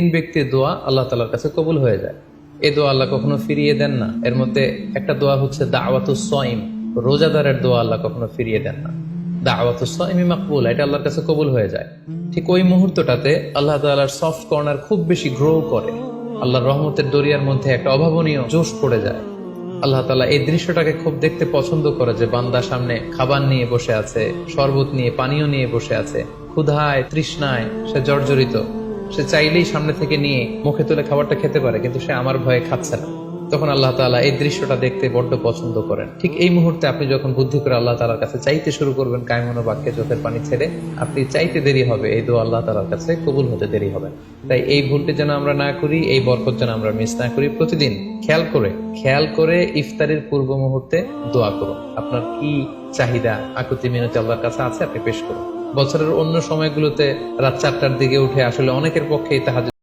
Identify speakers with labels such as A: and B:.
A: তিন ব্যক্তির দোয়া আল্লাহ তালার কাছে কবুল হয়ে যায়। এই দোয়া আল্লাহ কখনো ফিরিয়ে দেন না। এর মধ্যে একটা দোয়া হচ্ছে দাওয়াতু সইম রোজাদারের দোয়া আল্লাহ কখনো ফিরিয়ে দেন না। মাকবুল, এটা আল্লাহর কাছে কবুল হয়ে যায়। ঠিক ওই মুহূর্তটাতে আল্লাহ সফট কর্নার খুব বেশি গ্রো করে। রহমতের দরিয়ার মধ্যে একটা অভাবনীয় জোশ পড়ে যায়। আল্লাহ তালা এই দৃশ্যটাকে খুব দেখতে পছন্দ করে যে বান্দা সামনে খাবার নিয়ে বসে আছে, শরবত নিয়ে, পানীয় নিয়ে বসে আছে। ক্ষুধায়, তৃষ্ণায় সে জর্জরিত। সে চাইলেই সামনে থেকে নিয়ে মুখে তুলে খাবারটা খেতে পারে, কিন্তু সে আমার ভয়ে খাচ্ছে না। তখন আল্লাহ তাআলা এই দৃশ্যটা দেখতে বড্ড পছন্দ করেন। ঠিক এই মুহূর্তে আপনি যখন বুদ্ধি করে আল্লাহ তাআলার কাছে চাইতে শুরু করবেন কায়মনো বাক্যে চোখের পানি ছেড়ে, আপনি চাইতে দেরি হবে, এই দোয়া আল্লাহ তাআলার কাছে কবুল হতে দেরি হবে তাই এই ভুলটি যেন আমরা না করি, এই বরকত যেন আমরা মিস না করি, প্রতিদিন খেয়াল করে খেয়াল করে ইফতারের পূর্ব মুহূর্তে দোয়া করুন। আপনার কি চাহিদা, আকুতি মিনতি আল্লাহর কাছে আছে, আপনি পেশ করুন। বছরের অন্য সময়গুলোতে রাত চারটার দিকে উঠে আসলে অনেকের পক্ষেই তাহাজ